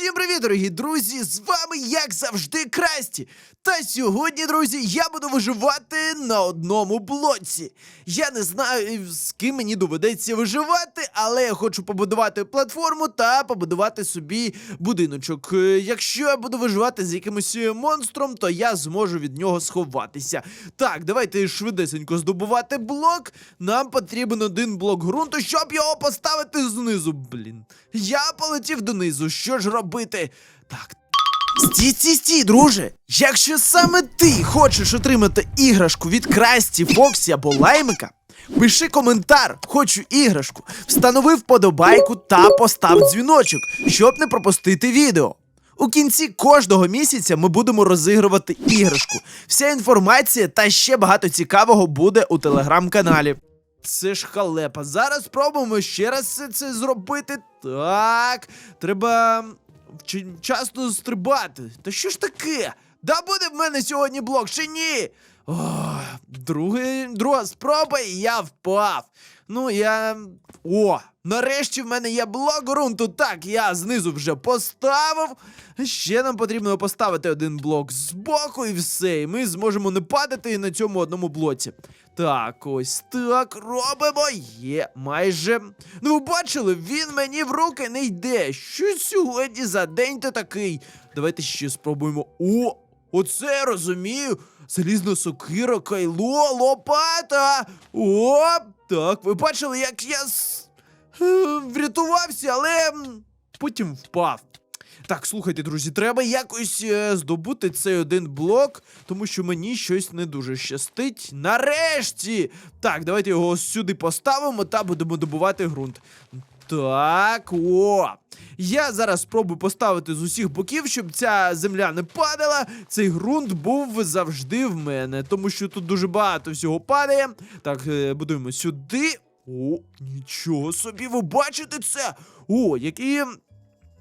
Всім привіт, дорогі друзі! З вами, як завжди, Красті. Та сьогодні, друзі, я буду виживати на одному блоці. Я не знаю, з ким мені доведеться виживати, але я хочу побудувати платформу та побудувати собі будиночок. Е, Якщо я буду виживати з якимось монстром, то я зможу від нього сховатися. Так, давайте швидесенько здобувати блок. Нам потрібен один блок ґрунту, щоб його поставити знизу. Блін. Я полетів донизу. Що ж робити? Так. Стій, стій, стій, друже! Якщо саме ти хочеш отримати іграшку від Красті, Фоксі або Лаймика, пиши коментар, хочу іграшку, встанови вподобайку та постав дзвіночок, щоб не пропустити відео. У кінці кожного місяця ми будемо розігрувати іграшку. Вся інформація та ще багато цікавого буде у телеграм-каналі. Це ж халепа. Зараз спробуємо ще раз все це зробити. Так, треба вчасно стрибати. Та що ж таке? Да буде в мене сьогодні блок чи ні? Ох, другий, друга спроба, і я впав. Ну, я. О! Нарешті в мене є блок ґрунту. Так, я знизу вже поставив. Ще нам потрібно поставити один блок збоку і все. І ми зможемо не падати на цьому одному блоці. Так, ось так робимо. Є майже. Ну, ви бачили, він мені в руки не йде. Що сьогодні за день то такий? Давайте ще спробуємо. О! Оце я розумію. Залізна сокира, кайло, лопата. О, так, ви бачили, як я е, врятувався, але потім впав. Так, слухайте, друзі, треба якось е, здобути цей один блок, тому що мені щось не дуже щастить. Нарешті! Так, давайте його сюди поставимо та будемо добувати ґрунт. Так, о! Я зараз спробую поставити з усіх боків, щоб ця земля не падала. Цей ґрунт був завжди в мене, тому що тут дуже багато всього падає. Так, е, будуємо сюди. О, нічого собі, ви бачите це? О, які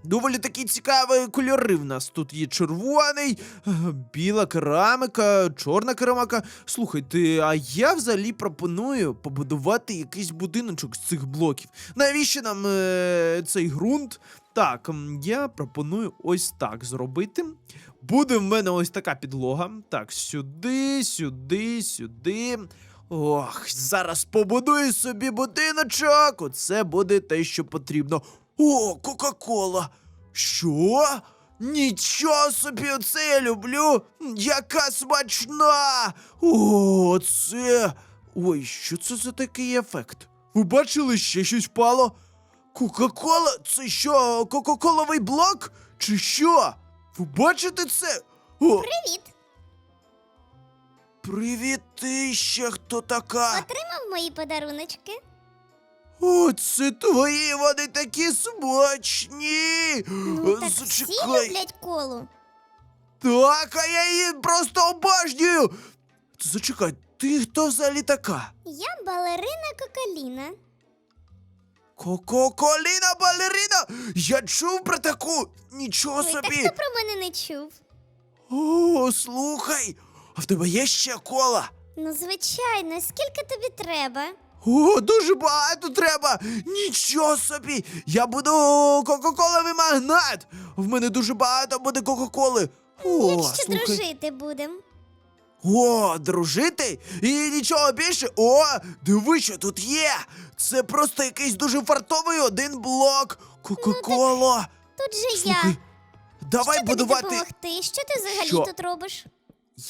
Доволі такі цікаві кольори в нас. Тут є червоний, е, біла кераміка, чорна кераміка. Слухайте, а я взагалі пропоную побудувати якийсь будиночок з цих блоків. Навіщо нам е, цей ґрунт? Так, я пропоную ось так зробити. Буде в мене ось така підлога. Так, сюди, сюди, сюди. Ох, зараз побудую собі будиночок. Оце буде те, що потрібно. О, Кока-Кола! Що? Нічого собі, оце я люблю! Яка смачна! О, це. Ой, що це за такий ефект? Ви бачили, ще щось впало? Кока-кола? Це що, кока-коловий блок? Чи що? Ви бачите це? О, Привіт! привіт, ти ще хто така? Отримав мої подаруночки? О, це твої, вони такі смачні! Ну, так всі Зачекай. люблять колу. Так, а я її просто обожнюю! Зачекай, ти хто взагалі така? Я балерина Кокаліна. Коко-коліна балерина! Я чув про таку! Нічого Ой, так собі! хто про мене не чув? О, слухай! А в тебе є ще кола? Ну, звичайно, скільки тобі треба? О, дуже багато треба! Нічого собі! Я буду кока-коловий магнат! В мене дуже багато буде кока-коли! О, Якщо слухай. дружити будем. О, дружити? І нічого більше. О, диви, що тут є. Це просто якийсь дуже фартовий один блок. Кока-кола. Тут же Слухай, я. давай Що будувати. тобі допомогти? Що ти взагалі Що? тут робиш?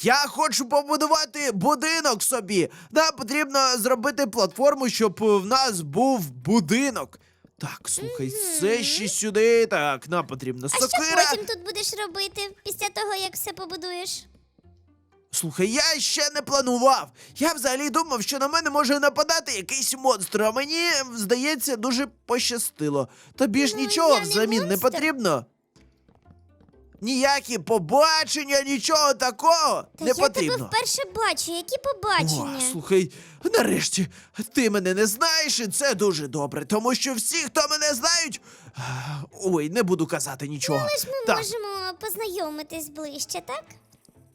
Я хочу побудувати будинок собі. Нам потрібно зробити платформу, щоб в нас був будинок. Так, слухай, це ще сюди. Так, нам потрібна А сокира. що потім тут будеш робити після того, як все побудуєш? Слухай, я ще не планував. Я взагалі думав, що на мене може нападати якийсь монстр, а мені, здається, дуже пощастило. Тобі ж Ну, нічого я не взамін не монстр. потрібно. Ніякі побачення, нічого такого Та не я потрібно. тебе вперше бачу, які О, слухай, нарешті, ти мене не знаєш, і це дуже добре, тому що всі, хто мене знають. а, Ой, не буду казати нічого. Але ж ми так, можемо познайомитись ближче, так?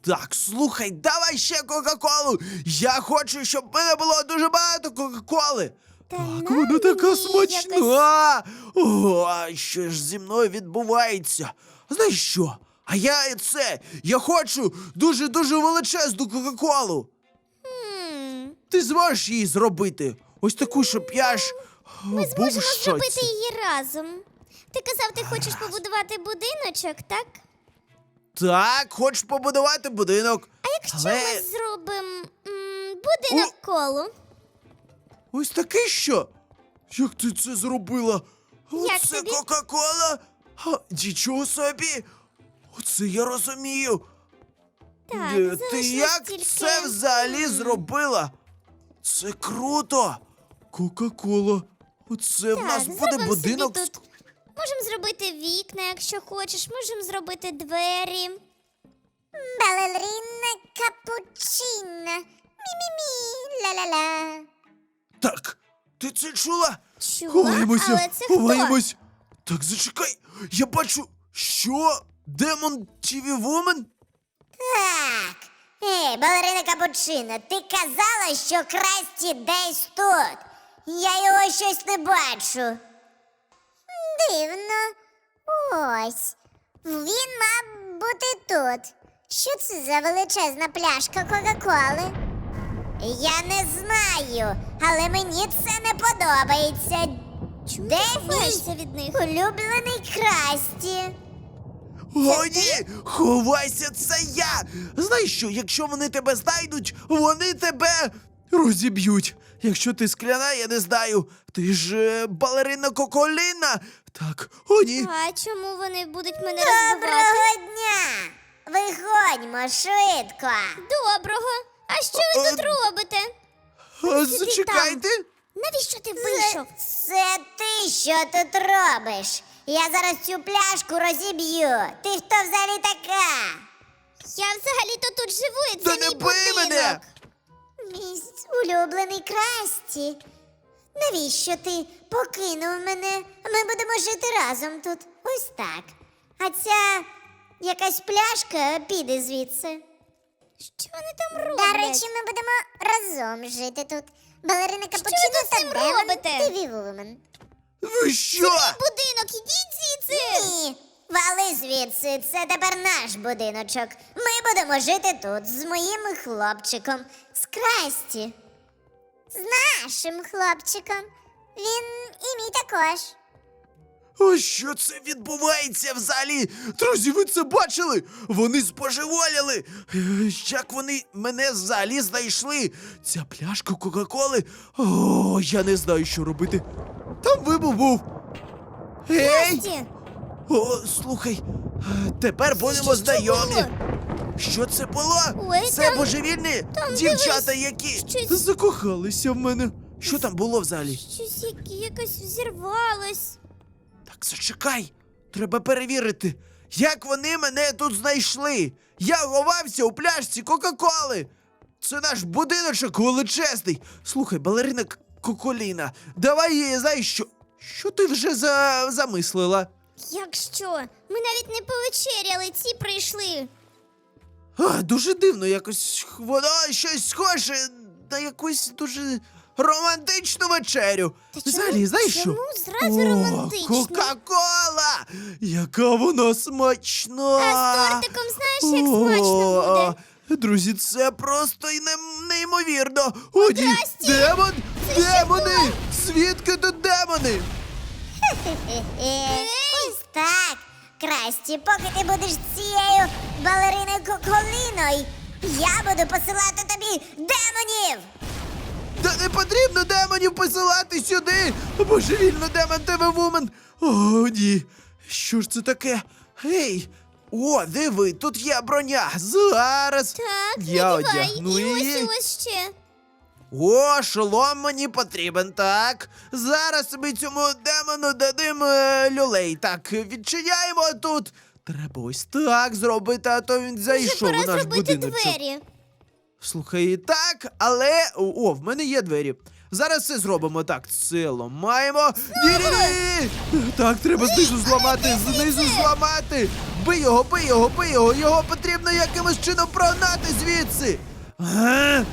Так, слухай, давай ще Кока-Колу. Я хочу, щоб в мене було дуже багато Кока-Коли. Та Так, на вона така смачна. якось- О, що ж зі мною відбувається? Знаєш що? А я це, я хочу дуже-дуже величезну Кока-Колу. М, Ти зможеш її зробити? Ось таку, щоб я ж Ми був зможемо в шоці. зробити її разом. Ти казав, ти хочеш побудувати будиночок, так? Так, хочеш побудувати будинок. А якщо Але ми зробимо м, будинок колу? ось таке що? Як ти це зробила? Як Оце тобі? Кока-Кола? А, Нічого собі! Оце я розумію. Так, Е, Ти залишилось як тільки- це взагалі зробила? Це круто! Кока-кола. Оце в Так, нас буде зробимо будинок. собі з- тут. Можемо зробити вікна, якщо хочеш, можемо зробити двері. Балерина капучина. Мі-мі-мі, ла-ла-ла. Так, ти це чула? Чула, Ховаємося, але це хто? ховаємось. Так, зачекай, я бачу, що? Демон TV Woman? Так. Ей, балерина Капучино, ти казала, що Красті десь тут. Я його щось не бачу. Дивно. Ось. Він мав бути тут. Що це за величезна пляшка Кока-Коли? Я не знаю, але мені це не подобається. Чому Де ти ховаєшся від них? улюблений Красті? О, ні! Ховайся, це я! Знаєш що, якщо вони тебе знайдуть, вони тебе розіб'ють. Якщо ти скляна, я не знаю. Ти ж е, балерина Коколіна. Так, о ні. А чому вони будуть мене розбивати? Доброго дня! Виходьмо швидко. Доброго. А що ви тут Е, робите? А, сиди зачекайте. Навіщо ти вийшов? це ти що тут робиш? Я зараз цю пляшку розіб'ю. Ти хто взагалі така? Я взагалі-то тут живу, і Та це не мій бий будинок. мене! Мій улюблений Красті. Навіщо ти покинув мене? Ми будемо жити разом тут. Ось так. А ця якась пляшка піде звідси. Що вони там роблять? До речі, ми будемо разом жити тут. Балерина Капучино та цим Демон робите? Тиві Вумен. Ви що? Будинок, ідіть звідси. Ні, вали звідси, це тепер наш будиночок. Ми будемо жити тут з моїм хлопчиком, з Красті. З нашим хлопчиком. Він і мій також. О, що це відбувається взагалі? Друзі, ви це бачили? Вони споживоліли. Е, Як вони мене взагалі знайшли? Ця пляшка Кока-Коли. О, я не знаю, що робити. Там вибух був. Ей! Красті, О, слухай, тепер будемо що знайомі. було? Що це було? Ой, це там- божевільні там дівчата, які щось- закохалися в мене. Що там було взагалі? Щось як- якось взірвалось. Так зачекай, треба перевірити, як вони мене тут знайшли. Я ховався у пляшці Кока-Коли. Це наш будиночок величезний. Слухай, балерина Коколіна, давай її, знаєш що? Що ти вже за... замислила? Якщо? Ми навіть не повечеряли, ці прийшли. А, дуже дивно, якось воно щось схоже на якусь дуже романтичну вечерю. Та чому- Взагалі, знаєш що? чому зразу О, романтично? Кока-кола! Яка вона смачна! А з тортиком знаєш, як смачно буде? Друзі, це просто й не- неймовірно. О, ні, Здрасті! демон! Демони! Звідки тут демони? Е, Ось так. Красті, поки ти будеш цією балериною Коколіною, я буду посилати тобі демонів. Та не потрібно демонів посилати сюди! Божевільно демон тебе вумен! О, ні! Що ж це таке? Гей! О, диви, тут є броня! Зараз! Так, Я надівай. одягну і її. ось і ось ще. О, шолом мені потрібен, так. Зараз ми цьому демону дадим е, люлей. Так, відчиняємо тут. Треба ось так зробити, а то він Вже зайшов пора наш зробити будиночок. двері. Слухай, так, але. О, в мене є двері. Зараз все зробимо так. Це ламаємо. Ні-ні-ні! Так, треба знизу зламати, знизу зламати. Бий його, бий його, бий його. Його потрібно якимось чином прогнати звідси. Ага.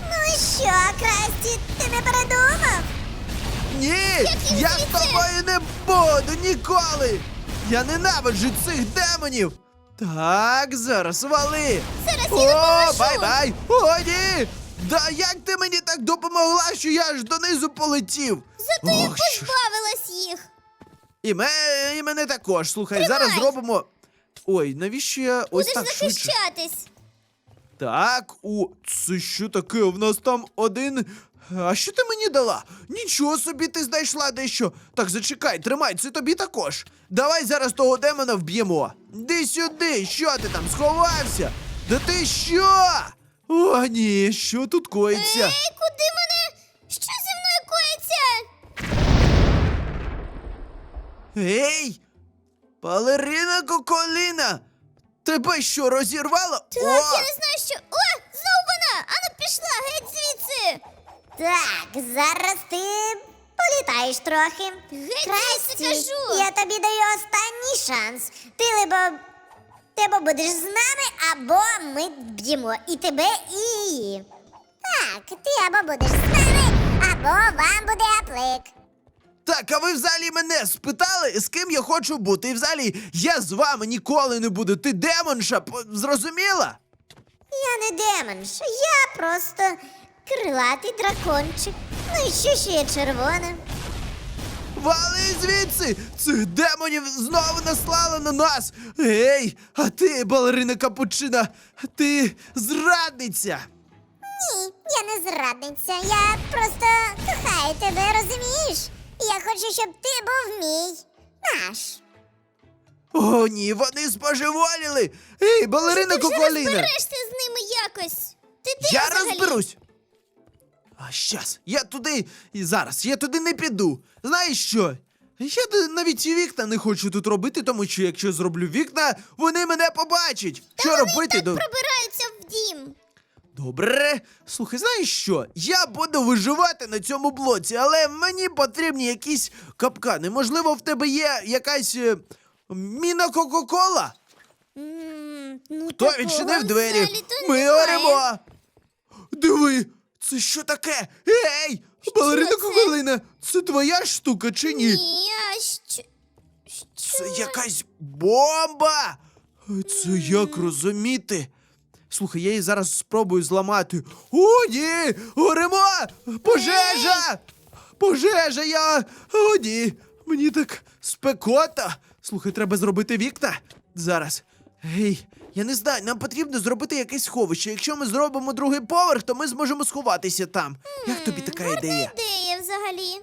Ну що, Красті, ти не передумав? Ні, я з звідси? тобою не буду ніколи. Я ненавиджу цих демонів. Так, зараз вали. Зараз я О, допоможу. бай-бай! О, ні! Да як ти мені так допомогла, що я аж донизу полетів? Зато я Ох, що ж. позбавилась їх. І, ме, і мене також. Слухай, Тримай. зараз зробимо. Ой, навіщо я ось Будеш так швидше? захищатись. Так, о, це що таке? В нас там один. А що ти мені дала? Нічого собі ти знайшла дещо. Так, зачекай, тримай, це тобі також. Давай зараз того демона вб'ємо. Іди сюди, що ти там сховався? Да ти що? О, ні, що тут коїться? Ей, куди мене? Що зі мною коїться? Ей! Балерина Коколіна! Тебе що, розірвало? Так, О! я не знаю, що. О, знову вона! Ану пішла, геть звідси! Так, зараз ти політаєш трохи. Геть Красті, звідси, кажу. я тобі даю останній шанс. Ти либо, ти або будеш з нами, або ми б'ємо і тебе, і її. Так, ти або будеш з нами, або вам буде аплик. Так, а ви взагалі мене спитали, з ким я хочу бути? І взагалі я з вами ніколи не буду. Ти демонша, зрозуміла? Я не демонша, я просто крилатий дракончик. Ну і що ще є червоне? Вали звідси! Цих демонів знову наслали на нас! Ей, а ти, балерина капучина, ти зрадниця! Ні, я не зрадниця. Я просто кохаю тебе, розумієш? Я хочу, щоб ти був мій. Наш. О, ні, вони спожеволіли! Ей, балерина Ти вже розберешся з ними якось. Ти де Я взагалі? розберусь. А щас, я туди і зараз, я туди не піду. Знаєш що? Я навіть і вікна не хочу тут робити, тому що якщо зроблю вікна, вони мене побачать. що робити? Так до- пробираються в дім. Добре. Слухай, знаєш що? Я буду виживати на цьому блоці, але мені потрібні якісь капкани. Можливо, в тебе є якась е, міна Кока-Кола? М, ну, Хто такого відчинив двері? взагалі-то Ми немає. оремо! Диви, це що таке? Ей! Балерина це? Це твоя штука чи ні? Ні, а що? Це якась бомба! Це як розуміти? Слухай, я її зараз спробую зламати. О, ні! Горимо! Пожежа! Пожежа! Я. О, ні! Мені так спекота! Слухай, треба зробити вікна зараз. Гей, я не знаю, нам потрібно зробити якесь сховище. Якщо ми зробимо другий поверх, то ми зможемо сховатися там. Як тобі така ідея? Ідея взагалі.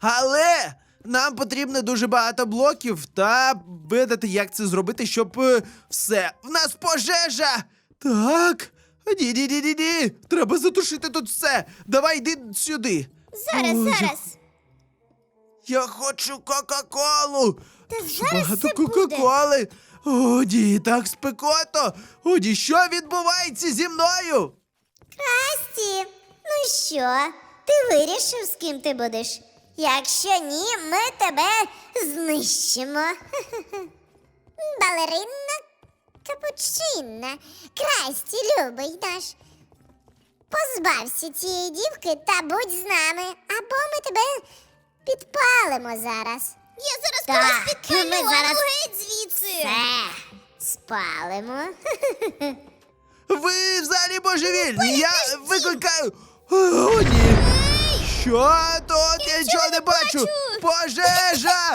Але нам потрібно дуже багато блоків та видати, як це зробити, щоб е, все. В нас пожежа! Так. Ні, ні, ні, ні, ні. Треба затушити тут все. Давай йди сюди. Зараз, О, зараз. Я хочу Кока-Колу. Та зараз багато все буде. Кока-Коли. О, ні, так спекото. О, ні, що відбувається зі мною? Красті, ну що, ти вирішив, з ким ти будеш? Якщо ні, ми тебе знищимо. Балерина капучинна. Красті, любий наш. Позбався цієї дівки та будь з нами, або ми тебе підпалимо зараз. Я зараз Так, когось підпалю, ми а зараз- ну геть звідси. Все, спалимо. Ви взагалі божевільні. Я викликаю. О, ні. Що тут? Я нічого не бачу. бачу. Пожежа!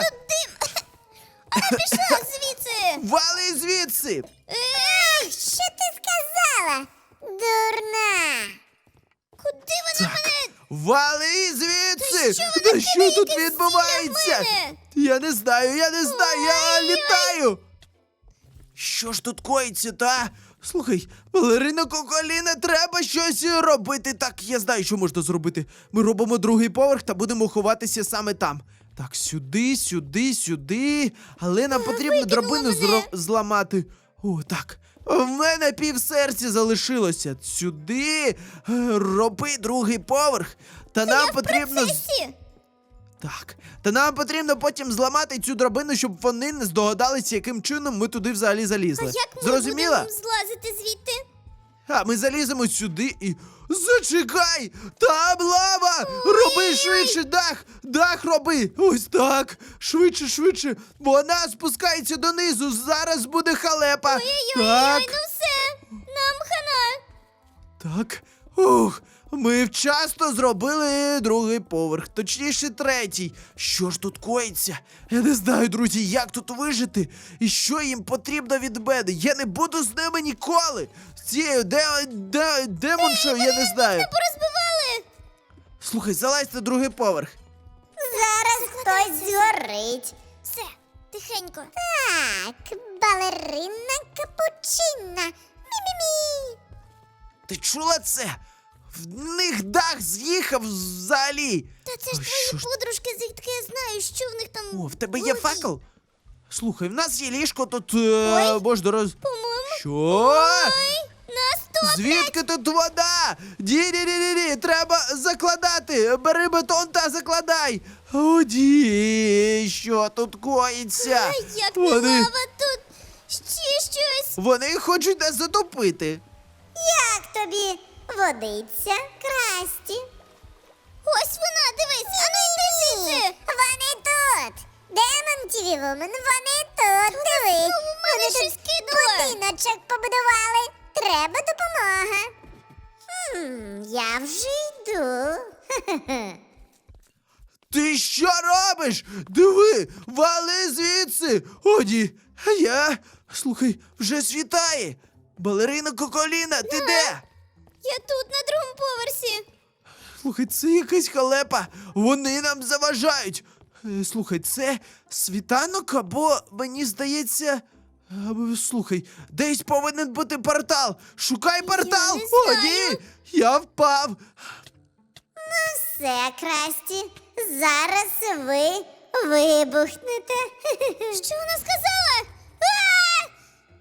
Пішла звідси. Вали звідси! Ех, Що ти сказала? Дурна. Куди вона Так, мене? вали звідси! Та що вона кидає тут якесь відбувається? зілля в мене? Я не знаю, я не знаю, я Ой-ой. літаю. Що ж тут коїться, та? Слухай, балерина Коколіна, треба щось робити. Так, я знаю, що можна зробити. Ми робимо другий поверх та будемо ховатися саме там. Так, сюди, сюди, сюди. Але нам потрібно викинула драбину мене. зро- зламати. О, так. В мене пів серця залишилося. Сюди е, роби другий поверх. Та нам Я в потрібно. процесі. Так. Та нам потрібно потім зламати цю драбину, щоб вони не здогадалися, яким чином ми туди взагалі А залізли. як ми Зрозуміла? будемо злазити звідти? А ми заліземо сюди і. Зачекай! Там лава! Роби швидше дах! Дах роби! Ось так! Швидше, швидше! Вона спускається донизу! Зараз буде халепа! Ой-ой-ой, ну все, нам хана. Так. Ух, ми вчасно зробили другий поверх, точніше третій. Що ж тут коїться? Я не знаю, друзі, як тут вижити і що їм потрібно від мене. Я не буду з ними ніколи. З цією де, де, демоншою, я не знаю. Порозбивали. Слухай, залазь на другий поверх. Зараз хтось згорить. Все, тихенько. Так, балерина капучина. Мі-мі-мі. Ти чула це? В них дах з'їхав взагалі. Та це ж Ой, твої ж подружки, звідки я знаю, що в них там. О, в тебе є голові. факел? Слухай, в нас є ліжко, тут е, можна роз. По-моєму. Що? Ой, нас тут. Звідки тут вода? Ді-ді-ді-ді, треба закладати. Бери бетон та закладай. О, ді, що тут коїться? Ай, як не Вони, лава тут. Ще щось. вони хочуть нас затопити. Як тобі водиться, красті? Ось вона, дивись, а ну йди звідси. Вони тут! Демон TV Woman, вони тут, диви! знову в мене Вони щось тут будиночок побудували. Треба допомога. Хм, я вже йду. Хе-хе-хе. Ти що робиш? Диви, вали звідси. О, ді, а я. Слухай, вже світає. Балерина Коколіна, ти де? Я тут на другому поверсі. Слухай, це якась халепа. Вони нам заважають. Е, Слухай, це світанок або мені здається. Слухай, десь повинен бути портал. Шукай портал. не О, знаю. ні! Я впав. Все, красті, зараз ви вибухнете. Що вона сказала?